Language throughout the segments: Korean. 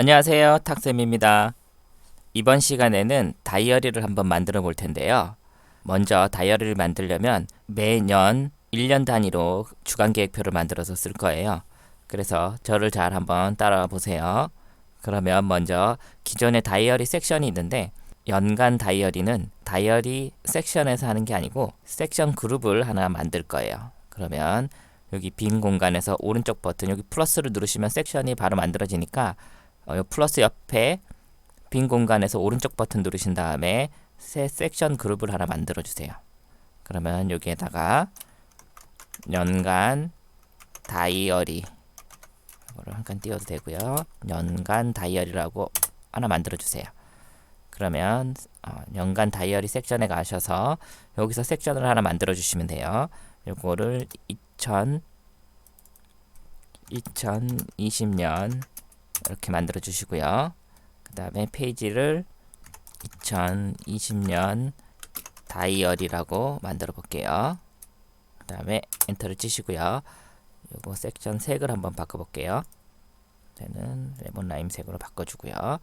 안녕하세요. 탁쌤입니다. 이번 시간에는 다이어리를 한번 만들어 볼 텐데요. 먼저 다이어리를 만들려면 매년 1년 단위로 주간 계획표를 만들어서 쓸 거예요. 그래서 저를 잘 한번 따라와 보세요. 그러면 먼저 기존의 다이어리 섹션이 있는데 연간 다이어리는 다이어리 섹션에서 하는 게 아니고 섹션 그룹을 하나 만들 거예요. 그러면 여기 빈 공간에서 오른쪽 버튼 여기 플러스를 누르시면 섹션이 바로 만들어지니까 어, 요 플러스 옆에 빈 공간에서 오른쪽 버튼 누르신 다음에 새 섹션 그룹을 하나 만들어 주세요. 그러면 여기에다가 연간 다이어리 이거를 한 칸 띄워도 되고요. 연간 다이어리라고 하나 만들어 주세요. 그러면 어, 연간 다이어리 섹션에 가셔서 여기서 섹션을 하나 만들어 주시면 돼요. 요거를 2000 2020년 이렇게 만들어 주시고요. 그 다음에 페이지를 2020년 다이어리라고 만들어 볼게요. 그 다음에 엔터를 치시고요. 요거 섹션 색을 한번 바꿔볼게요. 저는 레몬 라임 색으로 바꿔주고요.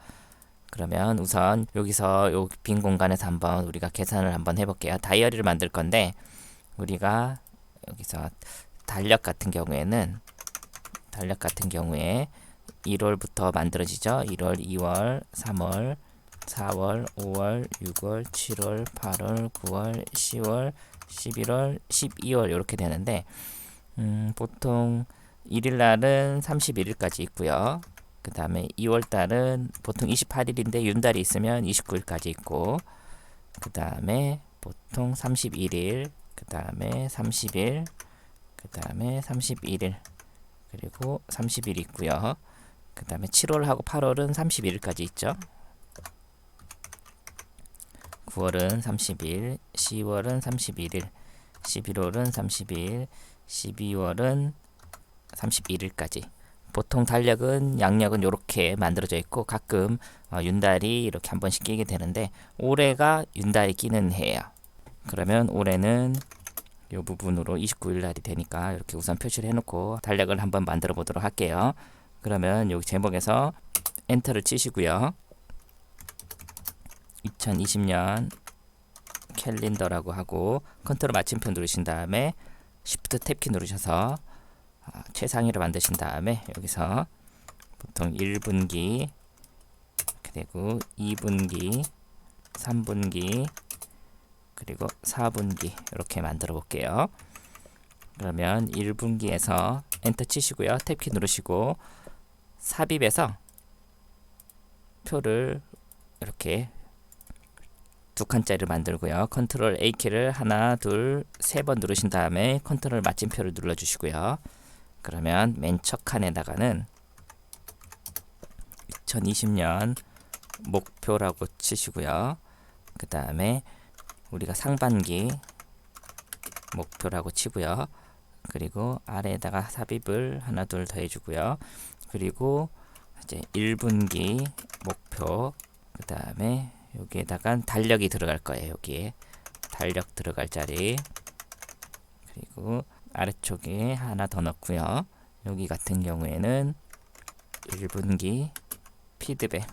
그러면 우선 여기서 요 빈 공간에서 한번 우리가 계산을 한번 해볼게요. 다이어리를 만들 건데 우리가 여기서 달력 같은 경우에는 달력 같은 경우에 1월부터 만들어지죠. 1월, 2월, 3월, 4월, 5월, 6월, 7월, 8월, 9월, 10월, 11월, 12월 이렇게 되는데 음, 보통 1일 날은 31일까지 있고요. 그 다음에 2월 달은 보통 28일인데 윤달이 있으면 29일까지 있고 그 다음에 보통 31일 그 다음에 30일 그 다음에 31일 그리고 30일 있고요. 그 다음에 7월하고 8월은 31일까지 있죠. 9월은 30일, 10월은 31일, 11월은 30일, 12월은 31일까지. 보통 달력은 양력은 이렇게 만들어져 있고 가끔 어, 윤달이 이렇게 한 번씩 끼게 되는데 올해가 윤달이 끼는 해예요. 그러면 올해는 이 부분으로 29일 날이 되니까 이렇게 우선 표시를 해놓고 달력을 한번 만들어 보도록 할게요. 그러면 여기 제목에서 엔터를 치시고요. 2020년 캘린더라고 하고 컨트롤 마침표 누르신 다음에 Shift 탭키 누르셔서 아, 최상위로 만드신 다음에 여기서 보통 1분기 이렇게 되고 2분기 3분기 그리고 4분기 이렇게 만들어 볼게요. 그러면 1분기에서 엔터 치시고요. 탭키 누르시고 삽입해서 표를 이렇게 두 칸짜리를 만들고요. 컨트롤 A키를 하나, 둘, 세 번 누르신 다음에 컨트롤 마침표를 눌러 주시고요. 그러면 맨 첫 칸에다가는 2020년 목표라고 치시고요. 그 다음에 우리가 상반기 목표라고 치고요. 그리고 아래에다가 삽입을 하나 둘 더 해주고요. 그리고 이제 1분기 목표 그 다음에 여기에다가 달력이 들어갈 거예요. 여기에 달력 들어갈 자리 그리고 아래쪽에 하나 더 넣고요. 여기 같은 경우에는 1분기 피드백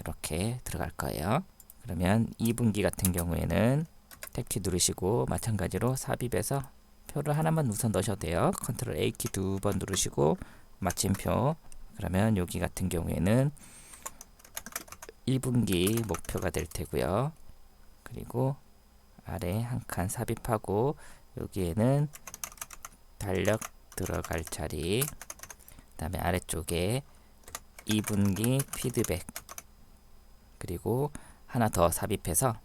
이렇게 들어갈 거예요. 그러면 2분기 같은 경우에는 탭키 누르시고 마찬가지로 삽입해서 표를 하나만 우선 넣으셔도 돼요. 컨트롤 A키 두 번 누르시고 마침표 그러면 여기 같은 경우에는 1분기 목표가 될 테고요. 그리고 아래 한 칸 삽입하고 여기에는 달력 들어갈 자리 그 다음에 아래쪽에 2분기 피드백 그리고 하나 더 삽입해서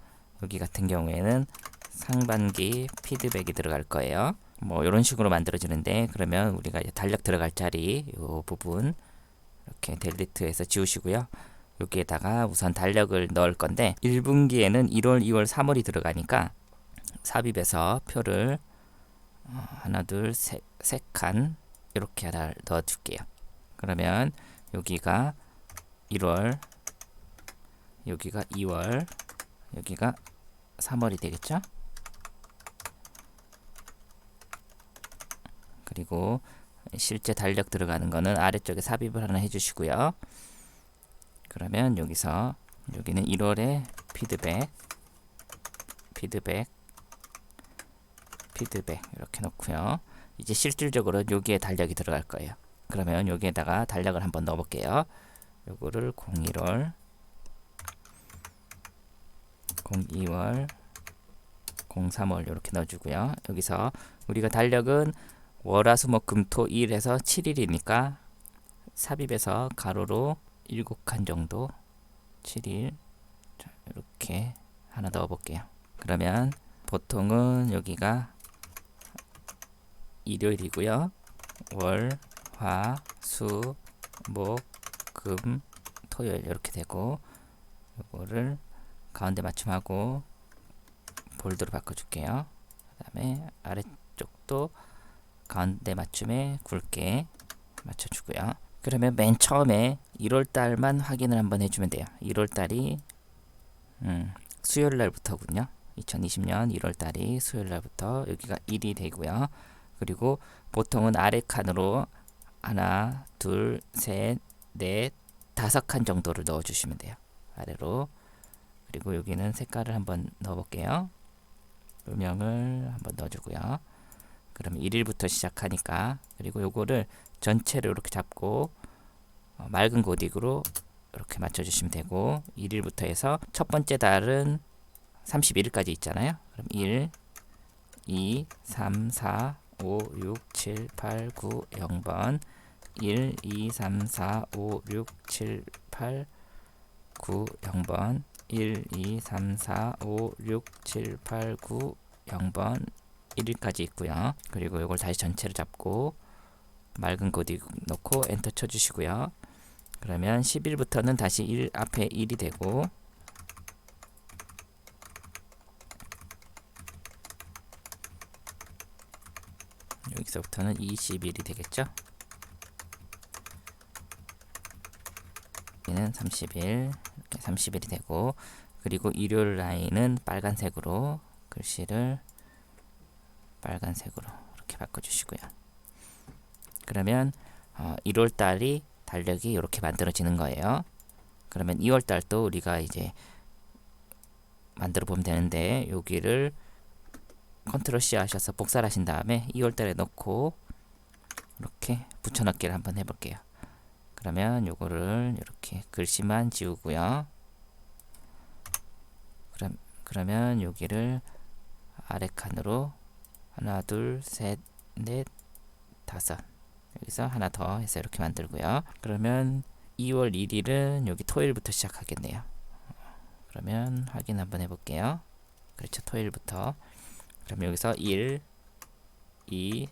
여기 같은 경우에는 상반기 피드백이 들어갈 거예요. 뭐 이런 식으로 만들어지는데 그러면 우리가 달력 들어갈 자리 이 부분 이렇게 델리트해서 지우시고요. 여기에다가 우선 달력을 넣을 건데 1분기에는 1월, 2월, 3월이 들어가니까 삽입해서 표를 어, 하나, 둘, 세, 세 칸 이렇게 하나 넣어 줄게요. 그러면 여기가 1월, 여기가 2월, 여기가 3월이 되겠죠? 그리고 실제 달력 들어가는 거는 아래쪽에 삽입을 하나 해주시고요. 그러면 여기서 여기는 1월에 피드백 피드백 피드백 이렇게 놓고요. 이제 실질적으로 여기에 달력이 들어갈 거예요. 그러면 여기에다가 달력을 한번 넣어 볼게요. 요거를 01월 02월 03월 이렇게 넣어주고요. 여기서 우리가 달력은 월화수목금토 일에서 7일이니까 삽입해서 가로로 7칸 정도 7일 자, 이렇게 하나 넣어 볼게요. 그러면 보통은 여기가 일요일이고요. 월, 화, 수, 목, 금, 토요일 이렇게 되고 이거를 가운데 맞춤하고 볼드로 바꿔줄게요. 그 다음에 아래쪽도 가운데 맞춤에 굵게 맞춰주고요. 그러면 맨 처음에 1월 달만 확인을 한번 해주면 돼요. 1월 달이 음, 수요일 날부터군요. 2020년 1월 달이 수요일 날부터 여기가 1이 되고요. 그리고 보통은 아래 칸으로 하나, 둘, 셋, 넷, 다섯 칸 정도를 넣어 주시면 돼요. 아래로. 그리고 여기는 색깔을 한번 넣어 볼게요. 음영을 한번 넣어 주고요. 그러면 1일부터 시작하니까 그리고 요거를 전체를 이렇게 잡고 어, 맑은 고딕으로 이렇게 맞춰 주시면 되고 1일부터 해서 첫 번째 달은 31일까지 있잖아요. 그럼 1 2 3 4 5 6 7 8 9 0번. 1 2 3 4 5 6 7 8 9 0번. 1 2 3 4 5 6 7 8 9 0번 1일까지 있고요. 그리고 이걸 다시 전체를 잡고 맑은 코디 넣고 엔터 쳐주시고요. 그러면 10일부터는 다시 1 앞에 1이 되고 여기서부터는 20일이 되겠죠. 여기는 30일 이렇게 30일이 되고 그리고 일요일 라인은 빨간색으로 글씨를 빨간색으로 이렇게 바꿔주시고요. 그러면 어, 1월 달이 달력이 이렇게 만들어지는 거예요. 그러면 2월 달도 우리가 이제 만들어 보면 되는데 여기를 컨트롤 C 하셔서 복사를 하신 다음에 2월 달에 넣고 이렇게 붙여넣기를 한번 해볼게요. 그러면 요거를 이렇게 글씨만 지우고요. 그럼 그러면 여기를 아래 칸으로 하나, 둘, 셋, 넷, 다섯 여기서 하나 더 해서 이렇게 만들고요. 그러면 2월 1일은 여기 토요일부터 시작하겠네요. 그러면 확인 한번 해볼게요. 그렇죠. 토요일부터. 그럼 여기서 1, 2,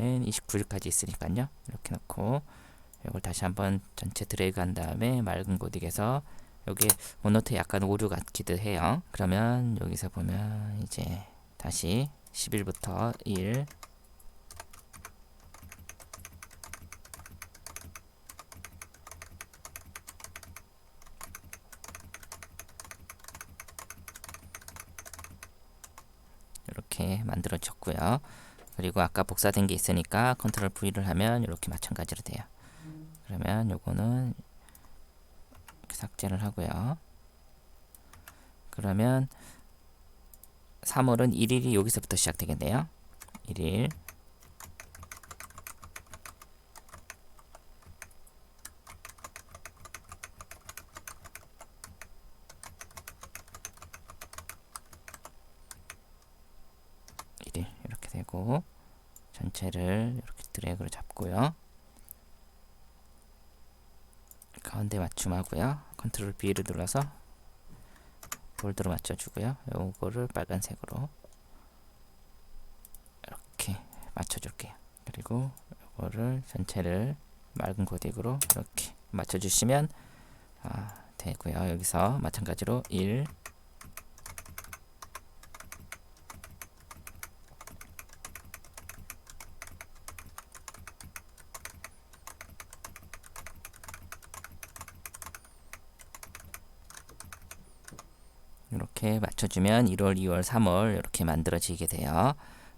이번엔 29일까지 있으니까요. 이렇게 놓고 이걸 다시 한번 전체 드래그 한 다음에 맑은 고딕에서 여기 원노트 약간 오류 같기도 해요. 그러면 여기서 보면 이제 다시 10일부터 1 이렇게 만들어졌고요. 그리고 아까 복사된 게 있으니까 컨트롤 V를 하면 이렇게 마찬가지로 돼요. 그러면 요거는 삭제를 하고요. 그러면 3월은 1일이 여기서부터 시작되겠네요. 1일 일일 이렇게 되고 전체를 이렇게 드래그를 잡고요. 가운데 맞춤하고요. 컨트롤 B를 눌러서 볼드로 맞춰주고요. 요거를 빨간색으로 이렇게 맞춰줄게요. 그리고 요거를 전체를 맑은 코딕으로 이렇게 맞춰주시면 아, 되고요. 여기서 마찬가지로 1 이렇게 맞춰주면 1월, 2월, 3월 이렇게 만들어지게 돼요.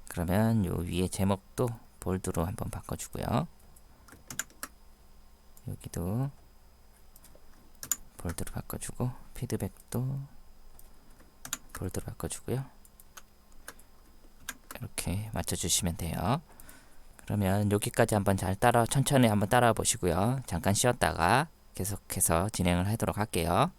그러면 요 위에 제목도 볼드로 한번 바꿔주고요. 여기도 볼드로 바꿔주고 피드백도 볼드로 바꿔주고요. 이렇게 맞춰주시면 돼요. 그러면 여기까지 한번 잘 따라 천천히 한번 따라 보시고요. 잠깐 쉬었다가 계속해서 진행을 하도록 할게요.